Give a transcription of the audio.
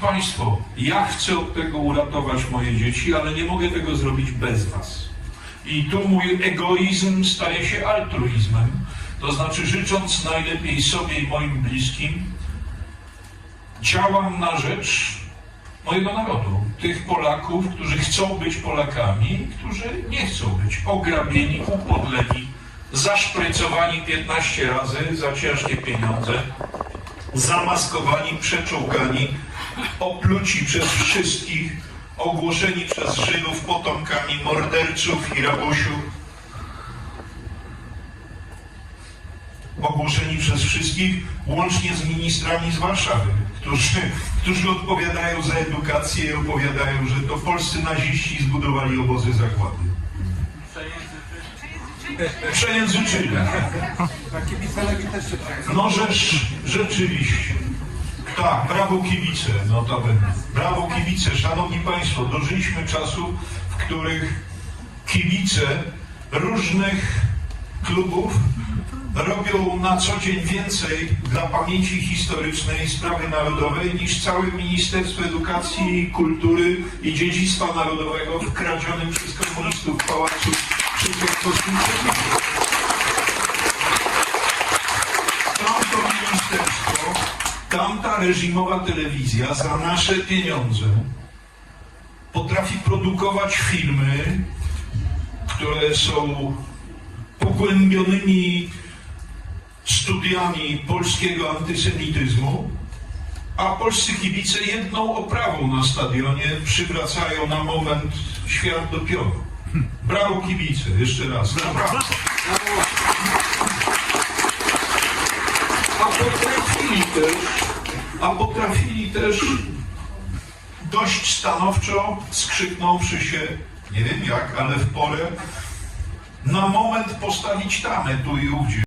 Państwo, ja chcę od tego uratować moje dzieci, ale nie mogę tego zrobić bez Was. I tu mój egoizm staje się altruizmem, to znaczy życząc najlepiej sobie i moim bliskim, działam na rzecz mojego narodu, tych Polaków, którzy chcą być Polakami, którzy nie chcą być. Ograbieni, upodleni, zaszprycowani 15 razy za ciężkie pieniądze, zamaskowani, przeczołgani, opluci przez wszystkich, ogłoszeni przez Żydów potomkami morderców i rabusiów, ogłoszeni przez wszystkich, łącznie z ministrami z Warszawy, którzy, którzy odpowiadają za edukację i opowiadają, że to polscy naziści zbudowali obozy zagłady. Przejęzyczyli. Na kibice Legii też się przejdzie. No rzecz, rzeczywiście. Tak, brawo kibice, notabene. Brawo kibice. Szanowni Państwo, dożyliśmy czasów, w których kibice różnych klubów robią na co dzień więcej dla pamięci historycznej sprawy narodowej niż całe Ministerstwo Edukacji, Kultury i Dziedzictwa Narodowego w kradzionym przez komunistów w pałacu przy tamta reżimowa telewizja za nasze pieniądze potrafi produkować filmy, które są pogłębionymi studiami polskiego antysemityzmu, a polscy kibice jedną oprawą na stadionie przywracają na moment świat do pionu. Brawo kibice, jeszcze raz. Naprawdę. A też, a potrafili też dość stanowczo, skrzyknąwszy się, nie wiem jak, ale w porę, na moment postawić tamę tu i ówdzie.